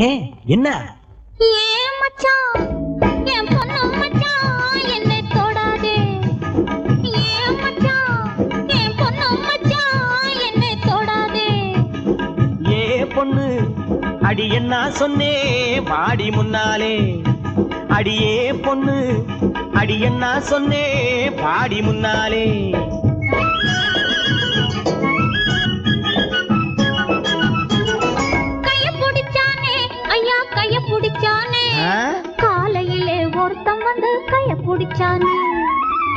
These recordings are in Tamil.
ஏ என்ன? ஏன் மச்சான் என் பொண்ணு மச்சான் என்னை தொடாதே. ஏன் மச்சான் என் பொண்ணு மச்சான் என்னை தொடாதே. ஏ பொண்ணு அடி என்ன சொன்னே வாடி முன்னாலே. அடியே பொண்ணு அடி என்ன சொன்னே பாடி முன்னாலே. காலையிலே ஒருத்தன் வந்து கைய பிடிச்சானே.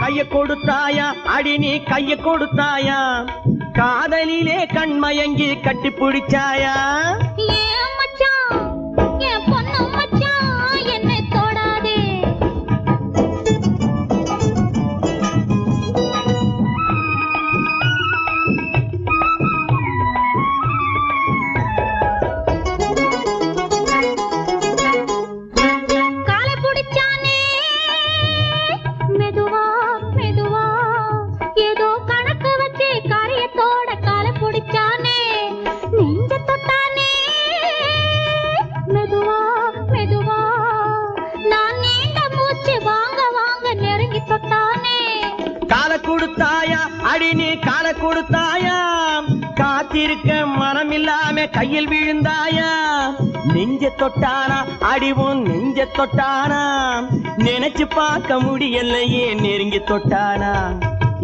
கைய கொடுத்தாயா? அடி நீ கைய கொடுத்தாயா? காதலிலே கண்மயங்கி கட்டி பிடிச்சாயா? வாங்க தொட்டானே. கால கொடுத்தாயா? அடி நீ கால கொடுத்தாயா? காத்திருக்க மனம் இல்லாம கையில் விழுந்தாயா? நெஞ்ச தொட்டானா? அடிவும் நெஞ்ச தொட்டானா? நினைச்சு பார்க்க முடியலையே நெருங்கி தொட்டானா?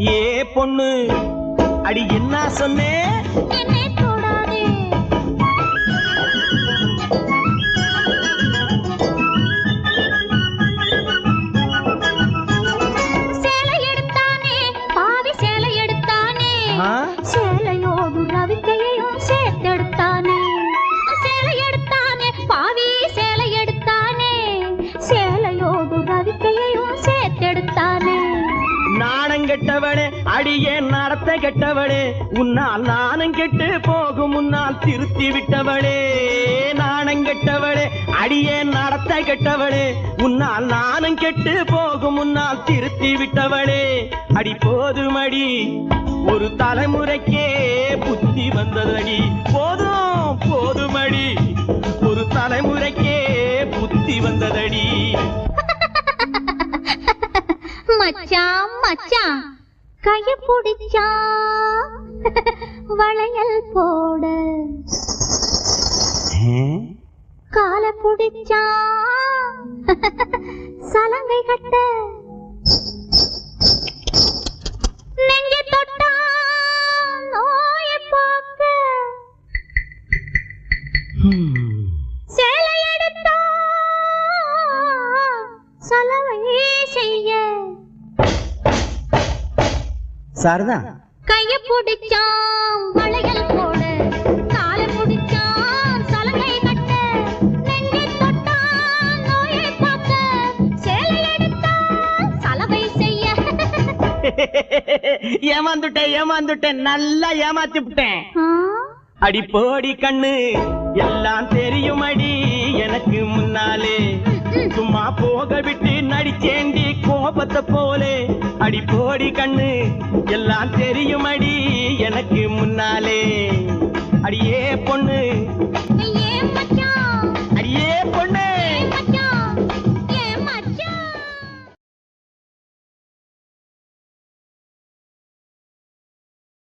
ஏ பொண்ணு அடி என்ன சொன்னே? ரவிக்கையையும் சேர்த்தெடுத்தானே? நாணம் கெட்டவனே அடியே நடத்த கெட்டவனே உன்னால் நாணம் கெட்டு போகும் முன்னால் திருத்தி விட்டவளே. நாணம் கெட்டவளே அடியே நடத்த கெட்டவளே உன்னால் நாணம் கெட்டு போகும் முன்னால் திருத்தி விட்டவளே. அடி போதும் அடி ஒரு தலைமுறைக்கே புத்தி வந்ததடி. போதும் போதும் அடி ஒரு தலைமுறைக்கே புத்தி வந்ததடி. மச்சான் மச்சான் கைய பிடிச்சா? வளையல் போட. கால பிடிச்சா? சலங்கை கட்ட. நெஞ்ச தொட்டா? நோய பார்க்க. சேலை எடுத்தா? சலவை சாரதா? கைய பிடிச்சான் வளையல் போட. கால பிடிச்சான் சலங்கை கட்ட. நெஞ்சை தொட்டான் நோயை பார்க்க சேலை எடுத்தான் சலவை செய்ய. ஏமாந்துட்டேன் ஏமாந்துட்டேன். நல்லா ஏமாத்தி விட்டேன்? அடி போடி கண்ணு எல்லாம் தெரியும் அடி. எனக்கு முன்னாலே சும்மா போக விட்டு நடிச்சேண்டி கோபத்தை போலே. அடி போடி கண்ணு எல்லாம் தெரியும் அடி எனக்கு முன்னாலே.